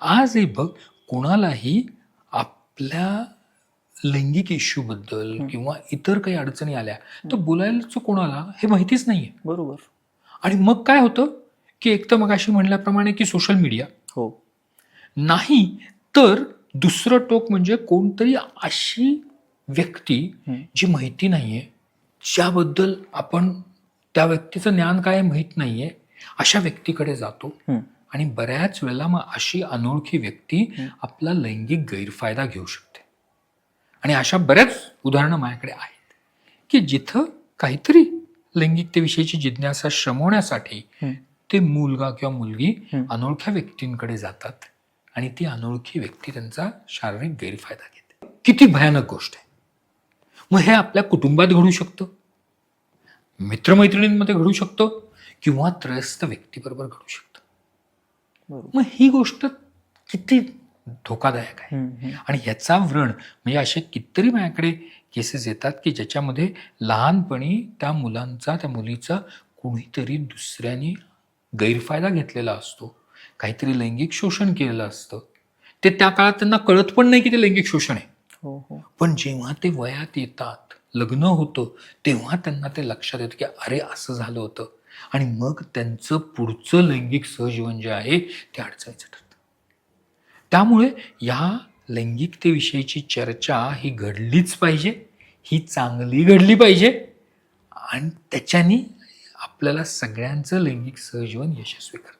आजही बघ कोणालाही आपल्या लैंगिक इश्यूबद्दल किंवा इतर काही अडचणी आल्या तर बोलायचं कोणाला हे माहितीच नाहीये. बरोबर. आणि मग काय होतं की एक तर मग अशी म्हणल्याप्रमाणे की सोशल मीडिया हो. नाही तर दुसरं टोक म्हणजे कोणतरी अशी व्यक्ती. जी माहिती नाहीये ज्याबद्दल आपण त्या व्यक्तीचं ज्ञान काय माहीत नाहीये अशा व्यक्तीकडे जातो. आणि बऱ्याच वेळेला मग अशी अनोळखी व्यक्ती. आपला लैंगिक गैरफायदा घेऊ शकते आणि अशा बऱ्याच उदाहरणं माझ्याकडे आहेत की जिथं काहीतरी लैंगिकतेविषयीची जिज्ञासा शमवण्यासाठी. ते मुलगा किंवा मुलगी. अनोळख्या व्यक्तींकडे जातात आणि ती अनोळखी व्यक्ती त्यांचा शारीरिक गैरफायदा घेते किती भयानक गोष्ट आहे मग हे आपल्या कुटुंबात घडू शकतं मित्रमैत्रिणींमध्ये घडू शकतं किंवा त्रयस्थ व्यक्तीबरोबर घडू शकतं मग ही गोष्ट किती धोकादायक आहे. आणि ह्याचा व्रण म्हणजे असे कितीतरी माझ्याकडे केसेस येतात की ज्याच्यामध्ये लहानपणी त्या मुलांचा त्या मुलीचा कुणीतरी दुसऱ्याने गैरफायदा घेतलेला असतो. काहीतरी लैंगिक शोषण केलेलं असतं. ते त्या काळात त्यांना कळत पण नाही की ते लैंगिक शोषण आहे. हो हो. पण जेव्हा ते वयात येतात लग्न होतं तेव्हा त्यांना ते लक्षात येतं की अरे असं झालं होतं. आणि मग त्यांचं पुढचं लैंगिक सहजीवन जे आहे ते अडचणीचं ठरतं. त्यामुळे या लैंगिकतेविषयीची चर्चा ही घडलीच पाहिजे ही चांगली घडली पाहिजे आणि त्याच्याने आपल्याला सगळ्यांचं लैंगिक सहजीवन यशस्वी करतं